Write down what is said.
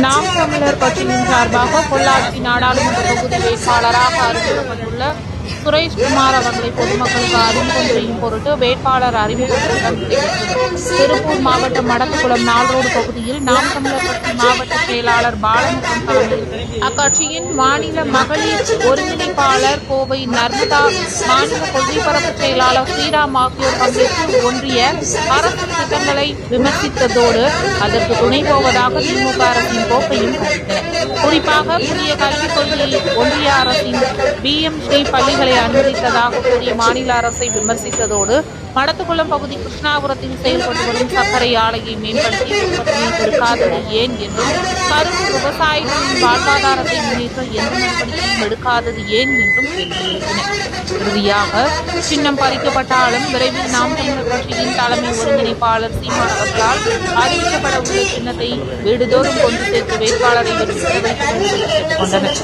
நாம் தமிழர் கட்சியின் சார்பாக பொள்ளாச்சி நாடாளுமன்ற தொகுதி வேட்பாளராக அறிவிக்கப்பட்டுள்ள சுரேஷ்குமார் அவர்களை பொதுமக்களுக்கு அறிமுகம் செய்யும் பொருட்டு வேட்பாளர் அறிமுகம் திருப்பூர் மாவட்டம் மடத்துக்குளம் நால்ரோடு பகுதியில் நாம் தமிழர் கட்சி மாவட்ட செயலாளர் பாலமுகம் தலைமையில் அக்கட்சியின் மாநில மகளிர் ஒருங்கிணைப்பாளர் கோவை நர்மதா மாநில கொள்கைப்பரப்பு செயலாளர் ஸ்ரீராம் ஆகியோர் பங்கேற்று ஒன்றிய அரசு திட்டங்களை விமர்சித்ததோடு அதற்கு துணை போவதாக திமுக அரசின் போக்கையும் கண்டித்தனர் குறிப்பாக புதிய கல்விக் கொள்கையில் ஒன்றிய அரசின் பிஎம் ஸ்ரீ பள்ளிகளை அனுமதித்ததாக கூறிய மாநில அரசை விமர்சித்ததோடு மடத்துக்குளம் பகுதி கிருஷ்ணாபுரத்தில் செயல்பட்டு வரும் சர்க்கரை ஆலையை மேம்படுத்தி எடுக்காதது ஏன் என்றும் கரும்பு விவசாயிகளின் வாழ்வாதாரத்தை முன்னேற்ற எந்த நடவடிக்கையும் எடுக்காதது ஏன் என்றும் கேள்வி இறுதியாக சின்னம் பறிக்கப்பட்டாலும் விரைவில் நாம் தமிழர் கட்சியின் தலைமை ஒருங்கிணைப்பாளர் சீமான் அவர்களால் அறிவிக்கப்பட உள்ள சின்னத்தை வீடுதோறும் கொண்டு சேர்த்து வேட்பாளரை கொண்டனர்